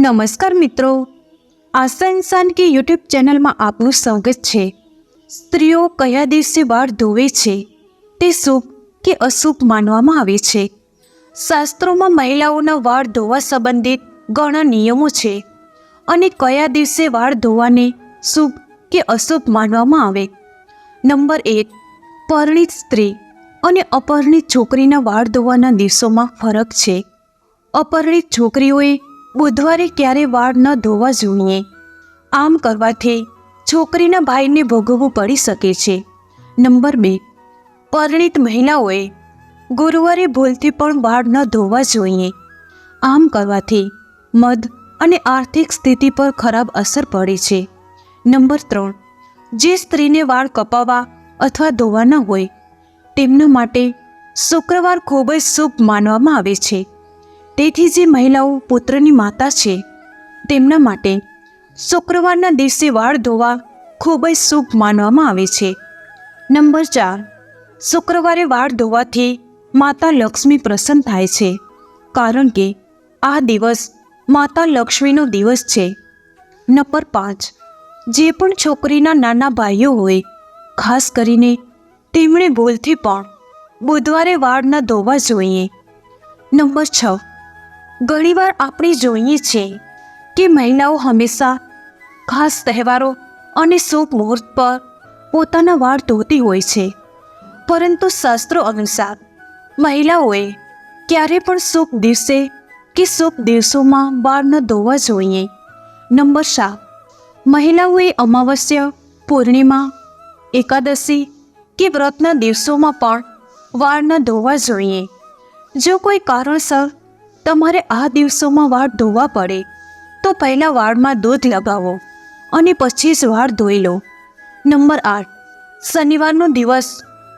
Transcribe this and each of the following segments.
નમસ્કાર મિત્રો. આશા કે યુટ્યુબ ચેનલમાં આપનું સ્વાગત છે. સ્ત્રીઓ કયા દિવસે વાળ ધોવે છે? તે શુભ કે અશુભ માનવામાં આવે છે? શાસ્ત્રોમાં મહિલાઓના વાળ ધોવા સંબંધિત ઘણા નિયમો છે. અને કયા દિવસે વાળ ધોવાને શુભ કે અશુભ માનવામાં આવે? નંબર એક, પરણિત સ્ત્રી અને અપરણિત છોકરીના વાળ ધોવાના દિવસોમાં ફરક છે. અપરણિત છોકરીઓએ બુધવારે ક્યારે વાળ ન ધોવા જોઈએ. આમ કરવાથી છોકરીના ભાઈને ભોગવવું પડી શકે છે. નંબર બે. પરિણિત મહિલાઓએ ગુરુવારે ભૂલથી પણ વાળ ન ધોવા જોઈએ. આમ કરવાથી મધ અને આર્થિક સ્થિતિ પર ખરાબ અસર પડે છે. નંબર ત્રણ. જે સ્ત્રીને વાળ કપાવવા અથવા ધોવાના હોય, તેમના માટે શુક્રવાર ખૂબ જ શુભ માનવામાં આવે છે. તેથી જે મહિલાઓ પુત્રની માતા છે, તેમના માટે શુક્રવારના દિવસે વાળ ધોવા ખૂબ જ શુભ માનવામાં આવે છે. નંબર ચાર, શુક્રવારે વાળ ધોવાથી માતા લક્ષ્મી પ્રસન્ન થાય છે, કારણ કે આ દિવસ માતા લક્ષ્મીનો દિવસ છે. નંબર પાંચ, જે પણ છોકરીના નાના ભાઈઓ હોય, ખાસ કરીને તેમણે ભૂલથી પણ બુધવારે વાળ ન ધોવા જોઈએ. નંબર છ ઘણીવાર આપણે જોઈએ છીએ કે મહિલાઓ હંમેશા ખાસ તહેવારો અને શુભ મુહૂર્ત પર પોતાના વાળ ધોતી હોય છે. પરંતુ શાસ્ત્રો અનુસાર મહિલાઓએ ક્યારે પણ શુભ દિવસે કે શુભ દિવસોમાં વાળ ન ધોવા જોઈએ. નંબર સાત, મહિલાઓએ અમાવસ્યા, પૂર્ણિમા, એકાદશી કે વ્રતના દિવસોમાં પણ વાળ ન ધોવા જોઈએ. જો કોઈ કારણસર તમારે આ દિવસોમાં વાળ ધોવા પડે, તો પહેલાં વાળમાં દૂધ લગાવો અને પછી જ વાળ ધોઈ લો. નંબર આઠ, શનિવારનો દિવસ.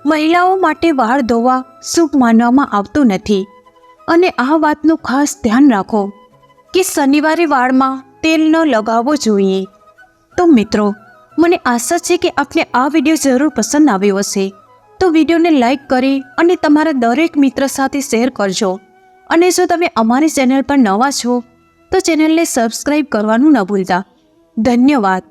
મહિલાઓ માટે વાળ ધોવા શુભ માનવામાં આવતું નથી. અને આ વાતનું ખાસ ધ્યાન રાખો કે શનિવારે વાળમાં તેલ ન લગાવવો જોઈએ. તો મિત્રો, મને આશા છે કે આપને આ વીડિયો જરૂર પસંદ આવ્યો હશે. તો વિડીયોને લાઈક કરી અને તમારા દરેક મિત્ર સાથે શેર કરજો. અને જો તમે અમારી ચેનલ પર નવા છો, તો ચેનલને સબસ્ક્રાઈબ કરવાનું ન ભૂલતા. ધન્યવાદ.